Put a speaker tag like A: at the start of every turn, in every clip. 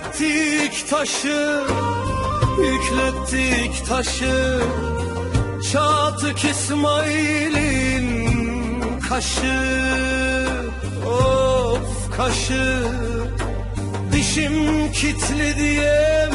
A: Yüklettik taşı, yüklettik taşı. Çatık İsmail'in kaşı. Of kaşı. Dişim kitli diyemiyor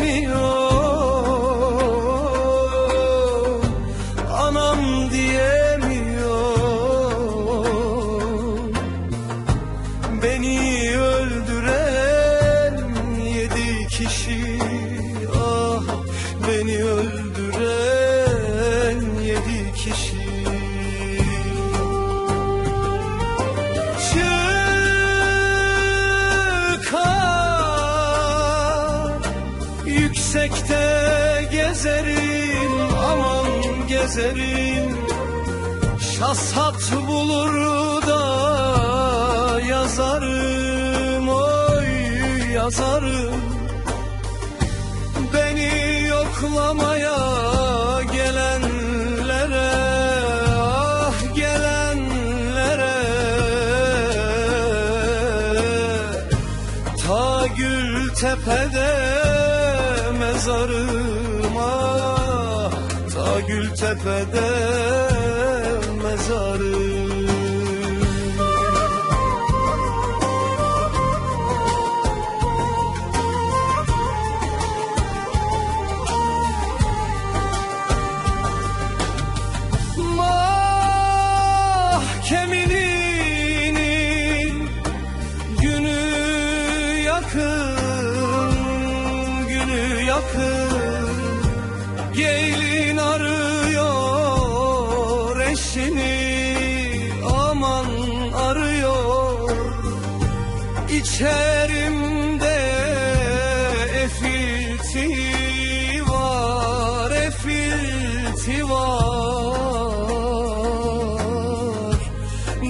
A: beni öldüren yedi kişi. Çıkar Yüksekte gezerim aman gezerim. Şasat bulur da yazarım oy yazarım Gültepe'de mezarıma Ta Gültepe'de mezarım Mahkeminin yakın. Gelin arıyor eşini, aman arıyor. İçerimde efilti var, efilti var.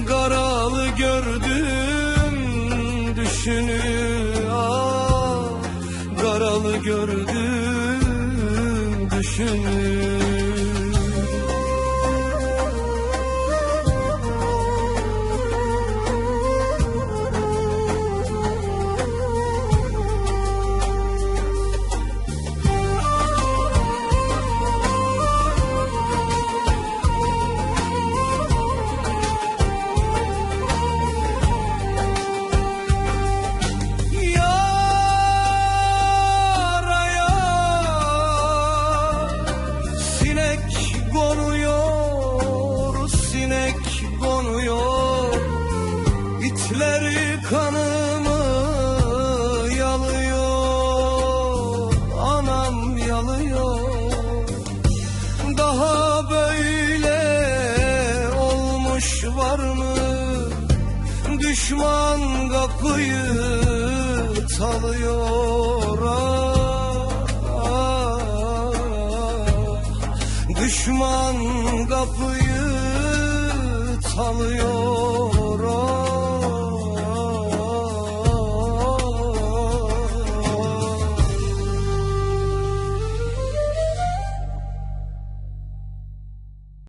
A: Garalı gördüm düşünü ah, Garalı gördüm Düşman kapıyı çalıyor. Düşman kapıyı çalıyor